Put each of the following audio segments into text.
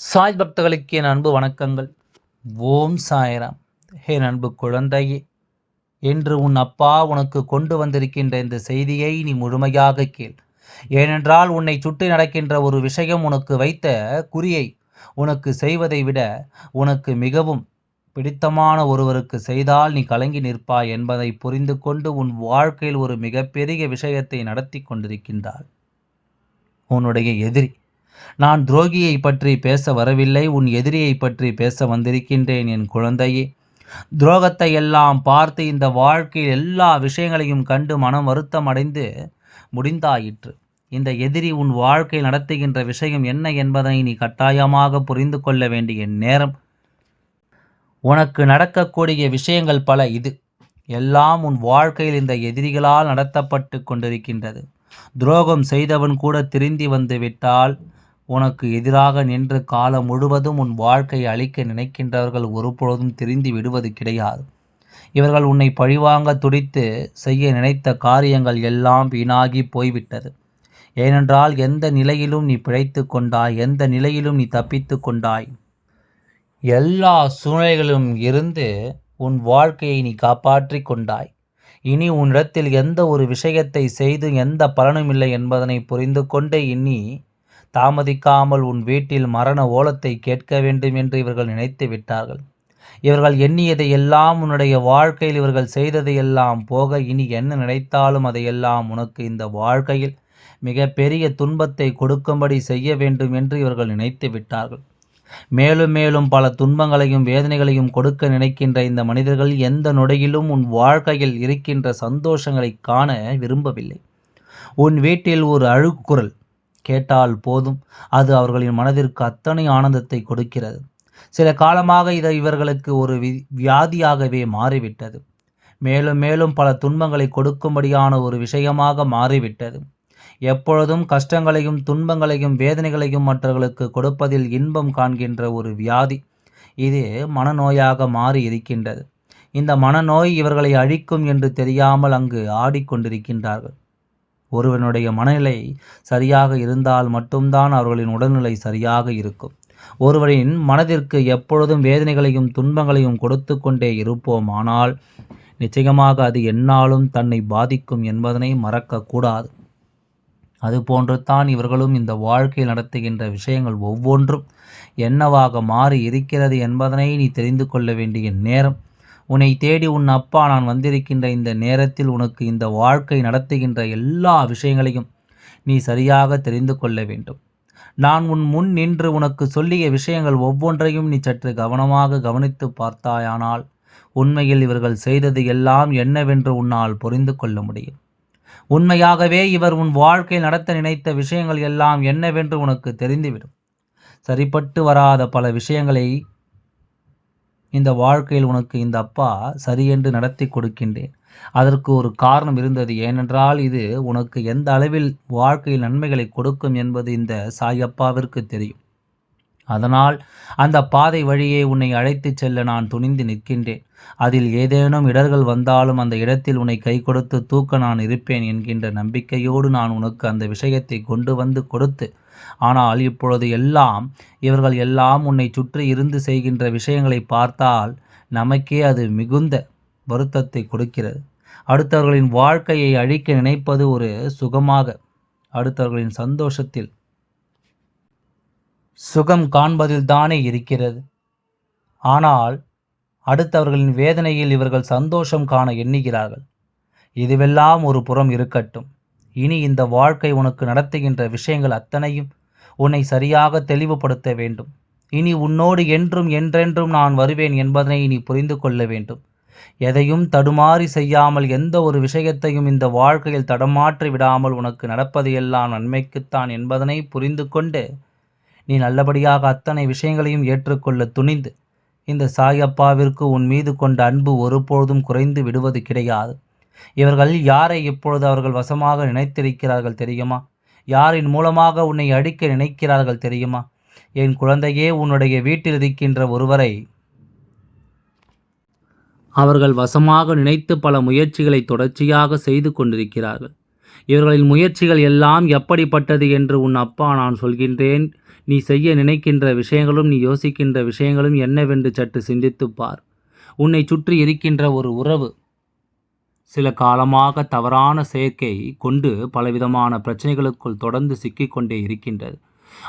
சாய் பக்தர்களுக்கு என் அன்பு வணக்கங்கள். ஓம் சாய்ராம். என் அன்பு குழந்தையே என்று உன் அப்பா உனக்கு கொண்டு வந்திருக்கின்ற இந்த செய்தியை நீ முழுமையாக கேள். ஏனென்றால் உன்னை சுற்றி நடக்கின்ற ஒரு விஷயம் உனக்கு வைத்த குறியை உனக்கு செய்வதை விட உனக்கு மிகவும் பிடித்தமான ஒருவருக்கு செய்தால் நீ கலங்கி நிற்பாய் என்பதை புரிந்து கொண்டு உன் வாழ்க்கையில் ஒரு மிகப்பெரிய விஷயத்தை நடத்தி கொண்டிருக்கின்றாள் உன்னுடைய எதிரி நான் துரோகியை பற்றி பேச வரவில்லை உன் எதிரியை பற்றி பேச வந்திருக்கின்றேன் என் குழந்தையே. துரோகத்தை எல்லாம் பார்த்து இந்த வாழ்க்கையில் எல்லா விஷயங்களையும் கண்டு மனம் வருத்தம் அடைந்து முடிந்தாயிற்று. இந்த எதிரி உன் வாழ்க்கையில் நடத்துகின்ற விஷயம் என்ன என்பதை நீ கட்டாயமாக புரிந்து கொள்ள வேண்டிய நேரம். உனக்கு நடக்கக்கூடிய விஷயங்கள் பல இது. எல்லாம் உன் வாழ்க்கையில் இந்த எதிரிகளால் நடத்தப்பட்டு கொண்டிருக்கின்றது. துரோகம் செய்தவன் கூட திருந்தி வந்து விட்டால் உனக்கு எதிராக நின்று காலம் முழுவதும் உன் வாழ்க்கையை அழிக்க நினைக்கின்றவர்கள் ஒருபொழுதும் திருந்தி விடுவது கிடையாது. இவர்கள் உன்னை பழிவாங்க துடித்து செய்ய நினைத்த காரியங்கள் எல்லாம் வீணாகி போய்விட்டது. ஏனென்றால் எந்த நிலையிலும் நீ பிழைத்து கொண்டாய் எந்த நிலையிலும் நீ தப்பித்து கொண்டாய். எல்லா சூழ்நிலைகளும் இருந்து உன் வாழ்க்கையை நீ காப்பாற்றி கொண்டாய். இனி உன்னிடத்தில் எந்த ஒரு விஷயத்தை செய்து எந்த பலனும் இல்லை என்பதனை புரிந்து கொண்டு இனி தாமதிக்காமல் உன் வீட்டில் மரண ஓலத்தை கேட்க வேண்டும் என்று இவர்கள் நினைத்து விட்டார்கள். இவர்கள் எண்ணியதை எல்லாம் உன்னுடைய வாழ்க்கையில் இவர்கள் செய்ததையெல்லாம் போக இனி என்ன நினைத்தாலும் அதையெல்லாம் உனக்கு இந்த வாழ்க்கையில் மிக பெரிய துன்பத்தை கொடுக்கும்படி செய்ய வேண்டும் என்று இவர்கள் நினைத்து விட்டார்கள். மேலும் மேலும் பல துன்பங்களையும் வேதனைகளையும் கொடுக்க நினைக்கின்ற இந்த மனிதர்கள் எந்த நொடியிலும் உன் வாழ்க்கையில் இருக்கின்ற சந்தோஷங்களை காண விரும்பவில்லை. உன் வீட்டில் ஒரு அழுக்குரல் கேட்டால் போதும். அது அவர்களின் மனதிற்கு அத்தனை ஆனந்தத்தை கொடுக்கிறது. சில காலமாக இதை இவர்களுக்கு ஒரு வியாதியாகவே மாறிவிட்டது. மேலும் மேலும் பல துன்பங்களை கொடுக்கும்படியான ஒரு விஷயமாக மாறிவிட்டது. எப்பொழுதும் கஷ்டங்களையும் துன்பங்களையும் வேதனைகளையும் மற்றவர்களுக்கு கொடுப்பதில் இன்பம் காண்கின்ற ஒரு வியாதி. இது மனநோயாக மாறி இருக்கின்றது. இந்த மனநோய் இவர்களை அழிக்கும் என்று தெரியாமல் அங்கு ஆடிக்கொண்டிருக்கின்றார்கள். ஒருவனுடைய மனநிலை சரியாக இருந்தால் மட்டும்தான் அவர்களின் உடல்நிலை சரியாக இருக்கும். ஒருவரின் மனதிற்கு எப்பொழுதும் வேதனைகளையும் துன்பங்களையும் கொடுத்து கொண்டே இருப்போம் ஆனால் நிச்சயமாக அது என்னாலும் தன்னை பாதிக்கும் என்பதனை மறக்கக்கூடாது அதுபோன்று தான் இவர்களும் இந்த வாழ்க்கையில் நடத்துகின்ற விஷயங்கள் ஒவ்வொன்றும் என்னவாக மாறி இருக்கிறது என்பதனை நீ தெரிந்து கொள்ள வேண்டிய நேரம். உன்னை தேடி உன் அப்பா நான் வந்திருக்கின்ற இந்த நேரத்தில் உனக்கு இந்த வாழ்க்கை நடத்துகின்ற எல்லா விஷயங்களையும் நீ சரியாக தெரிந்து கொள்ள வேண்டும். நான் உன் முன் நின்று உனக்கு சொல்லிய விஷயங்கள் ஒவ்வொன்றையும் நீ சற்று கவனமாக கவனித்து பார்த்தாயானால் உண்மையில் இவர்கள் செய்தது எல்லாம் என்னவென்று உன்னால் புரிந்து கொள்ள முடியும். உண்மையாகவே இவர் உன் வாழ்க்கை நடத்த நினைத்த விஷயங்கள் எல்லாம் என்னவென்று உனக்கு தெரிந்துவிடும். சரிப்பட்டு வராத பல விஷயங்களை இந்த வாழ்க்கையில் உனக்கு இந்த அப்பா சரியென்று நடத்தி கொடுக்கின்றேன். அதற்கு ஒரு காரணம் இருந்தது. ஏனென்றால் இது உனக்கு எந்த அளவில் வாழ்க்கையில் நன்மைகளை கொடுக்கும் என்பது இந்த சாயப்பாவிற்கு தெரியும். அதனால் அந்த பாதை வழியே உன்னை அழைத்துச் செல்ல நான் துணிந்து நிற்கின்றேன். அதில் ஏதேனும் இடர்கள் வந்தாலும் அந்த இடத்தில் உன்னை கை கொடுத்து தூக்க நான் இருப்பேன் என்கின்ற நம்பிக்கையோடு நான் உனக்கு அந்த விஷயத்தை கொண்டு வந்து கொடுத்து ஆனால் இப்பொழுது எல்லாம் இவர்கள் எல்லாம் உன்னை சுற்றி இருந்து செய்கின்ற விஷயங்களை பார்த்தால் நமக்கே அது மிகுந்த வருத்தத்தை கொடுக்கிறது. அடுத்தவர்களின் வாழ்க்கையை அழிக்க நினைப்பது ஒரு சுகமாக அடுத்தவர்களின் சந்தோஷத்தில் சுகம் காண்பதில்தானே இருக்கிறது. ஆனால் அடுத்தவர்களின் வேதனையில் இவர்கள் சந்தோஷம் காண எண்ணுகிறார்கள். இதுவெல்லாம் ஒரு புறம் இருக்கட்டும். இனி இந்த வாழ்க்கை உனக்கு நடத்துகின்ற விஷயங்கள் அத்தனையும் உன்னை சரியாக தெளிவுபடுத்த வேண்டும். இனி உன்னோடு என்றும் என்றென்றும் நான் வருவேன் என்பதனை நீ புரிந்து கொள்ள வேண்டும். எதையும் தடுமாறி செய்யாமல் எந்த ஒரு விஷயத்தையும் இந்த வாழ்க்கையில் தடமாற்றி விடாமல் உனக்கு நடப்பதையெல்லாம் நன்மைக்குத்தான் என்பதனை புரிந்து கொண்டு நீ நல்லபடியாக அத்தனை விஷயங்களையும் ஏற்றுக்கொள்ள துணிந்து இந்த சாயப்பாவிற்கு உன் மீது கொண்ட அன்பு ஒருபொழுதும் குறைந்து விடுவது கிடையாது. இவர்கள் யாரை இப்பொழுது அவர்கள் வசமாக நினைத்திருக்கிறார்கள் தெரியுமா? யாரின் மூலமாக உன்னை அடிக்க நினைக்கிறார்கள் தெரியுமா? என் குழந்தையே உன்னுடைய வீட்டில் இருக்கின்ற ஒருவரை அவர்கள் வசமாக நினைத்து பல முயற்சிகளை தொடர்ச்சியாக செய்து கொண்டிருக்கிறார்கள். இவர்களின் முயற்சிகள் எல்லாம் எப்படிப்பட்டது என்று உன் அப்பா நான் சொல்கின்றேன். நீ செய்ய நினைக்கின்ற விஷயங்களும் நீ யோசிக்கின்ற விஷயங்களும் என்னவென்று சற்று சிந்தித்துப் பார். உன்னை சுற்றி இருக்கின்ற ஒரு உறவு சில காலமாக தவறான செயற்கை கொண்டு பலவிதமான பிரச்சனைகளுக்குள் தொடர்ந்து சிக்கிக்கொண்டே இருக்கின்றது.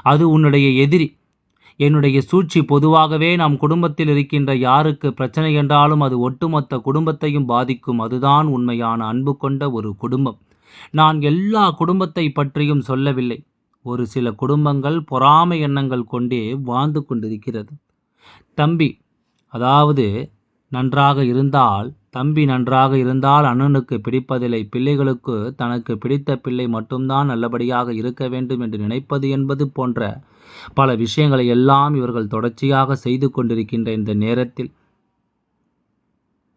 அது உன்னுடைய எதிரி என்னுடைய சூழ்ச்சி. பொதுவாகவே நம் குடும்பத்தில் இருக்கின்ற யாருக்கு பிரச்சனை என்றாலும் அது ஒட்டுமொத்த குடும்பத்தையும் பாதிக்கும். அதுதான் உண்மையான அன்பு கொண்ட ஒரு குடும்பம். நான் எல்லா குடும்பத்தை பற்றியும் சொல்லவில்லை. ஒரு சில குடும்பங்கள் பொறாமை எண்ணங்கள் கொண்டே வாழ்ந்து கொண்டிருக்கிறது. தம்பி அதாவது நன்றாக இருந்தால் தம்பி நன்றாக இருந்தால் அண்ணனுக்கு பிடிப்பதில்லை பிள்ளைகளுக்கு தனக்கு பிடித்த பிள்ளை மட்டும்தான் நல்லபடியாக இருக்க வேண்டும் என்று நினைப்பது என்பது போன்ற பல விஷயங்களை எல்லாம் இவர்கள் தொடர்ச்சியாக செய்து கொண்டிருக்கின்ற இந்த நேரத்தில்.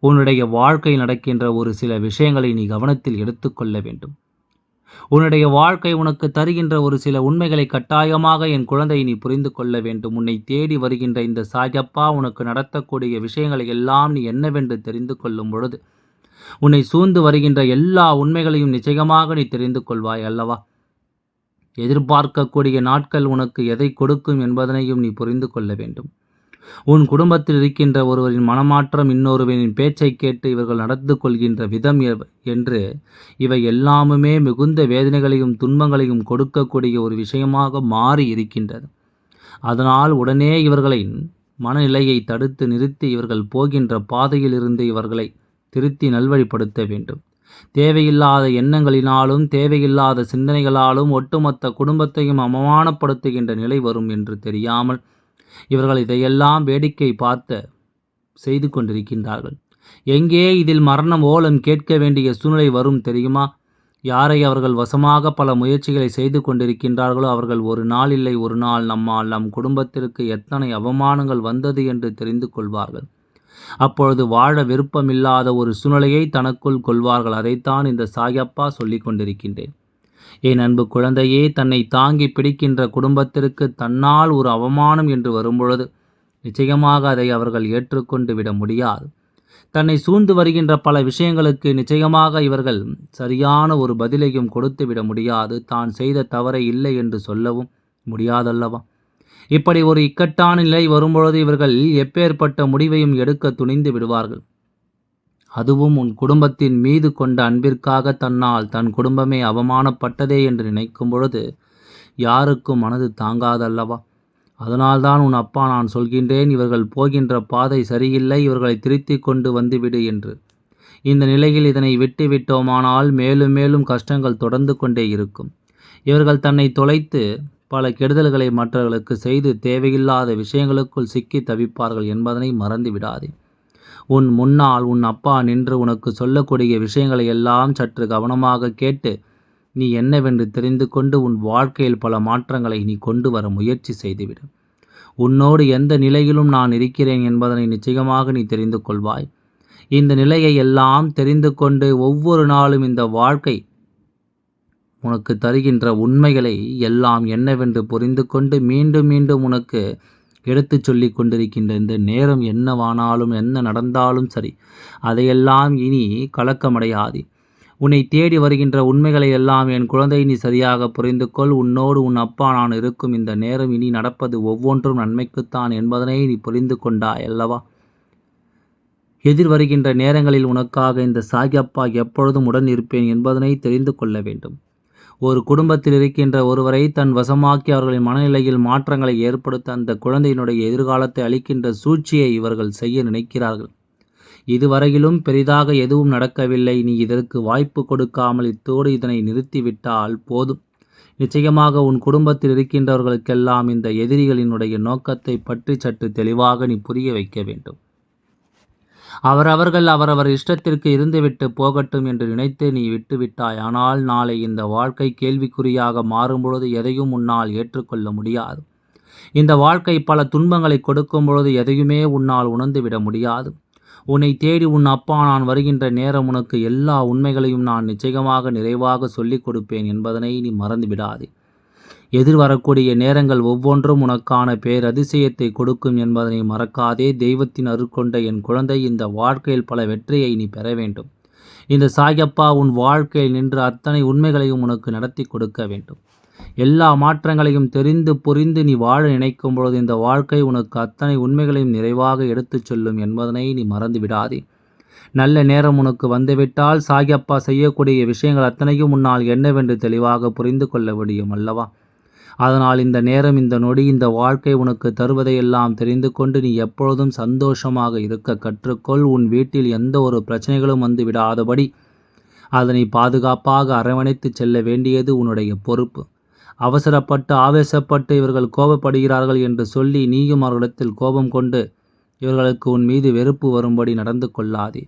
உன்னுடைய வாழ்க்கை நடக்கின்ற ஒரு சில விஷயங்களை நீ கவனத்தில் எடுத்துக்கொள்ள வேண்டும். உன்னுடைய வாழ்க்கை உனக்கு தருகின்ற ஒரு சில உண்மைகளை கட்டாயமாக என் குழந்தை நீ புரிந்து கொள்ள வேண்டும். உன்னை தேடி வருகின்ற இந்த சாயப்பா உனக்கு நடத்தக்கூடிய விஷயங்களை எல்லாம் நீ என்னவென்று தெரிந்து கொள்ளும் பொழுது உன்னை சூழ்ந்து வருகின்ற எல்லா உண்மைகளையும் நிச்சயமாக நீ தெரிந்து கொள்வாய் அல்லவா? எதிர்பார்க்கக்கூடிய நாட்கள் உனக்கு எதை கொடுக்கும் என்பதனையும் நீ புரிந்து கொள்ள வேண்டும். உன் குடும்பத்தில் இருக்கின்ற ஒருவரின் மனமாற்றம் இன்னொருவரின் பேச்சை கேட்டு இவர்கள் நடந்து கொள்கின்ற விதம் என்று இவை எல்லாமுமே மிகுந்த வேதனைகளையும் துன்பங்களையும் கொடுக்கக்கூடிய ஒரு விஷயமாக மாறி இருக்கின்றது அதனால் உடனே இவர்களின் மனநிலையை தடுத்து நிறுத்தி இவர்கள் போகின்ற பாதையில் இருந்து இவர்களை திருத்தி நல்வழிப்படுத்த வேண்டும். தேவையில்லாத எண்ணங்களினாலும் தேவையில்லாத சிந்தனைகளாலும் ஒட்டுமொத்த குடும்பத்தையும் அவமானப்படுத்துகின்ற நிலை வரும் என்று தெரியாமல் இவர்கள் இதையெல்லாம் வேடிக்கை பார்த்த செய்து கொண்டிருக்கின்றார்கள். எங்கே இதில் மரணம் ஓலம் கேட்க வேண்டிய சூழ்நிலை வரும் தெரியுமா? யாரை அவர்கள் வசமாக பல முயற்சிகளை செய்து கொண்டிருக்கின்றார்களோ அவர்கள் ஒரு நாள் இல்லை ஒரு நாள் நம்மால் நம் குடும்பத்திற்கு எத்தனை அவமானங்கள் வந்தது என்று தெரிந்து கொள்வார்கள். அப்பொழுது வாழ விருப்பமில்லாத ஒரு சூழ்நிலையை தனக்குள் கொள்வார்கள். அதைத்தான் இந்த சாயப்பா சொல்லிக் கொண்டிருக்கின்றேன். என் அன்பு குழந்தையே தன்னை தாங்கி பிடிக்கின்ற குடும்பத்திற்கு தன்னால் ஒரு அவமானம் என்று வரும்பொழுது நிச்சயமாக அதை அவர்கள் ஏற்றுக்கொண்டு விட முடியாது. தன்னை சூழ்ந்து வருகின்ற பல விஷயங்களுக்கு நிச்சயமாக இவர்கள் சரியான ஒரு பதிலையும் கொடுத்து விட முடியாது. தான் செய்த தவறை இல்லை என்று சொல்லவும் முடியாதல்லவா? இப்படி ஒரு இக்கட்டான நிலை வரும்பொழுது இவர்கள் எப்பேற்பட்ட முடிவையும் எடுக்க துணிந்து விடுவார்கள். அதுவும் உன் குடும்பத்தின் மீது கொண்ட அன்பிற்காக தன்னால் தன் குடும்பமே அவமானப்பட்டதே என்று நினைக்கும் பொழுது யாருக்கும் மனது தாங்காதல்லவா? அதனால்தான் உன் அப்பா நான் சொல்கின்றேன் இவர்கள் போகின்ற பாதை சரியில்லை இவர்களை திருத்தி கொண்டு வந்துவிடு என்று. இந்த நிலையில் இதனை விட்டு விட்டோமானால் மேலும் மேலும் கஷ்டங்கள் தொடர்ந்து கொண்டே இருக்கும். இவர்கள் தன்னை தொலைத்து பல கெடுதல்களை மற்றவர்களுக்கு செய்து தேவையில்லாத விஷயங்களுக்குள் சிக்கி தவிப்பார்கள் என்பதனை மறந்து விடாதே உன் முன்னால் உன் அப்பா நின்று உனக்கு சொல்லக்கூடிய விஷயங்களை எல்லாம் சற்று கவனமாக கேட்டு நீ என்னவென்று தெரிந்து கொண்டு உன் வாழ்க்கையில் பல மாற்றங்களை நீ கொண்டு வர முயற்சி செய்துவிடு. உன்னோடு எந்த நிலையிலும் நான் இருக்கிறேன் என்பதனை நிச்சயமாக நீ தெரிந்து கொள்வாய். இந்த நிலையை எல்லாம் தெரிந்து கொண்டு ஒவ்வொரு நாளும் இந்த வாழ்க்கை உனக்கு தருகின்ற உண்மைகளை எல்லாம் என்னவென்று புரிந்து கொண்டு மீண்டும் மீண்டும் உனக்கு எடுத்துச் சொல்லி கொண்டிருக்கின்ற இந்த நேரம் என்னவானாலும் என்ன நடந்தாலும் சரி அதையெல்லாம் இனி கலக்கமடையாது. உன்னை தேடி வருகின்ற உண்மைகளை எல்லாம் என் குழந்தை நீ சரியாக புரிந்து கொள். உன்னோடு உன் அப்பா நான் இருக்கும் இந்த நேரம் இனி நடப்பது ஒவ்வொன்றும் நன்மைக்குத்தான் என்பதனை நீ புரிந்து கொண்டாய் அல்லவா? எதிர் வருகின்ற நேரங்களில் உனக்காக இந்த சாகியப்பா எப்பொழுதும் உடன் இருப்பேன் என்பதனை தெரிந்து கொள்ள வேண்டும். ஒரு குடும்பத்தில் இருக்கின்ற ஒருவரை தன் வசமாக்கி அவர்களின் மனநிலையில் மாற்றங்களை ஏற்படுத்த அந்த குழந்தையினுடைய எதிர்காலத்தை அளிக்கின்ற சூழ்ச்சியை இவர்கள் செய்ய நினைக்கிறார்கள். இதுவரையிலும் பெரிதாக எதுவும் நடக்கவில்லை. நீ இதற்கு வாய்ப்பு கொடுக்காமல் இத்தோடு இதனை நிறுத்திவிட்டால் போதும். நிச்சயமாக உன் குடும்பத்தில் இருக்கின்றவர்களுக்கெல்லாம் இந்த எதிரிகளினுடைய நோக்கத்தை பற்றி சற்று தெளிவாக நீ புரிய வைக்க வேண்டும். அவரவர்கள் அவரவர் இஷ்டத்திற்கு இருந்துவிட்டு போகட்டும் என்று நினைத்து நீ விட்டுவிட்டாய். ஆனால் நாளை இந்த வாழ்க்கை கேள்விக்குறியாக மாறும்பொழுது எதையும் உன்னால் ஏற்றுக்கொள்ள முடியாது. இந்த வாழ்க்கை பல துன்பங்களை கொடுக்கும் பொழுது எதையுமே உன்னால் உணர்ந்துவிட முடியாது. உன்னை தேடி உன் அப்பா நான் வருகின்ற நேரம் உனக்கு எல்லா உண்மைகளையும் நான் நிச்சயமாக நிறைவாக சொல்லிக் கொடுப்பேன் என்பதனை நீ மறந்துவிடாதே. எதிர்வரக்கூடிய நேரங்கள் ஒவ்வொன்றும் உனக்கான பேரதிசயத்தை கொடுக்கும் என்பதனை மறக்காதே. தெய்வத்தின் அருட்கொண்ட என் குழந்தை இந்த வாழ்க்கையில் பல வெற்றியை நீ பெற வேண்டும். இந்த சாயப்பா உன் வாழ்க்கையில் நின்று அத்தனை உண்மைகளையும் உனக்கு நடத்தி கொடுக்க வேண்டும். எல்லா மாற்றங்களையும் தெரிந்து புரிந்து நீ வாழ நினைக்கும் பொழுது இந்த வாழ்க்கை உனக்கு அத்தனை உண்மைகளையும் நிறைவாக எடுத்துச் சொல்லும் என்பதனை நீ மறந்து விடாதே நல்ல நேரம் உனக்கு வந்துவிட்டால் சாகியப்பா செய்யக்கூடிய விஷயங்கள் அத்தனையும் முன்னால் என்னவென்று தெளிவாக புரிந்து கொள்ள முடியும் அல்லவா? அதனால் இந்த நேரம் இந்த நொடி இந்த வாழ்க்கை உனக்கு தருவதையெல்லாம் தெரிந்து கொண்டு நீ எப்பொழுதும் சந்தோஷமாக இருக்க கற்றுக்கொள். உன் வீட்டில் எந்த ஒரு பிரச்சனைகளும் வந்து விடாதபடி அதனை பாதுகாப்பாக அரவணைத்து செல்ல வேண்டியது உன்னுடைய பொறுப்பு. அவசரப்பட்டு ஆவேசப்பட்டு இவர்கள் கோபப்படுகிறார்கள் என்று சொல்லி நீயும் அவர்களிடத்தில் கோபம் கொண்டு இவர்களுக்கு உன் மீது வெறுப்பு வரும்படி நடந்து கொள்ளாதே.